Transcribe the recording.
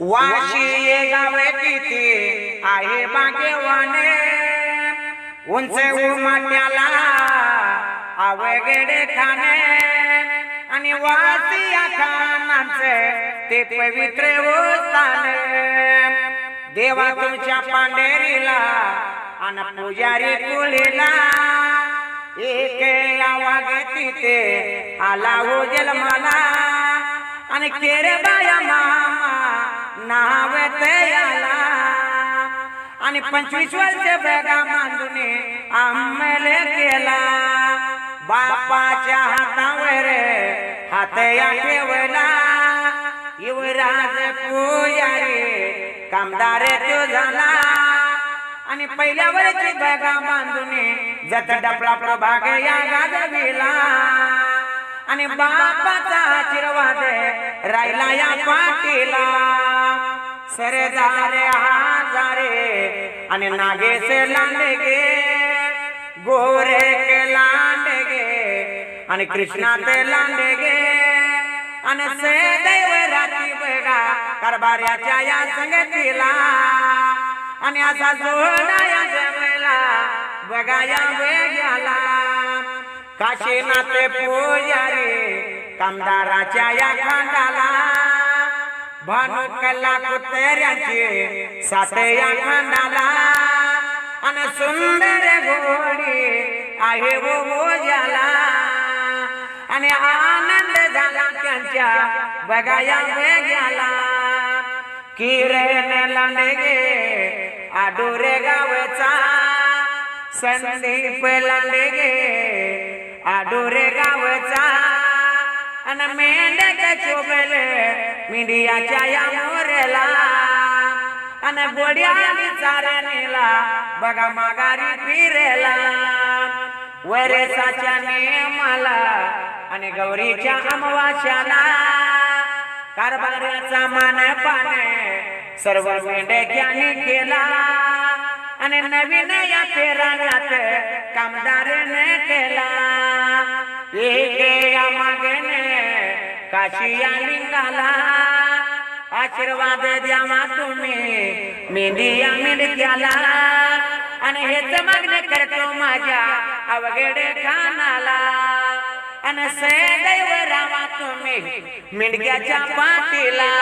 वाशी ये गावे किती आहे बागेवाने उंच उमाट्याला आवगडे खाणे. आणि वासी या ते पवित्र स्थान. देवा तुमच्या पांढेरीला आणि पुजारी कुलीला एक आवाज तिथे आला हो जन्माला आणि केरे बाया मामा नाव ते आला आणि पंचवीस वर्ष बेगा मांडूने आम्हाला केला. बापाच्या हातावर हात या ठेवला युवराज पोयारे कामदार तो झाला. आणि पहिल्या वेळेची बॅगा बांधून जत डपला प्रभाग या गाजविला. आणि बापाचा आशीर्वाद राहिला या पाटीला. सरदारे हजारे आणि नागेश लांडगे गोरे के लांडगे आणि कृष्णा ते लांडगे. आणि से दैव राती बघा कारभार्याच्या या संगतीला. आणि असा जोडा या जमेला बघा या वेग्याला. काशीनाथ पुजारी कामदाराच्या या खांडाला. भानू कल्ला कुत्र्यांची साथ या खांदाला आणि सुंदर घोडी आहे वो भोजाला आणि आनंद झाला त्यांच्या बघाया वेग्याला. किरण लांडगे आडोरे गावचा. संदीप लांडगे आडोरे गावचा. अन मेंढ्याच्या चोबल मिडियाच्या या मोरेला. अन गोड्या नेला बघा माघारी फिरेला. वरेसाच्या नियमाला आणि गौरीच्या अमवाशाला. कारभाराचा मान पाने सर्व मेंढक्याने केला. आणि नवीन या फेरा कामदारने केला. काशिया लिंगाला आशीर्वाद द्यावा तुम्ही. मेंढिया मेंढक्याला. आणि हेच मागणे करतो माझ्या अवघड खानाला आणि सदैव रामा तुम्ही मेंढक्याच्या पाठीला.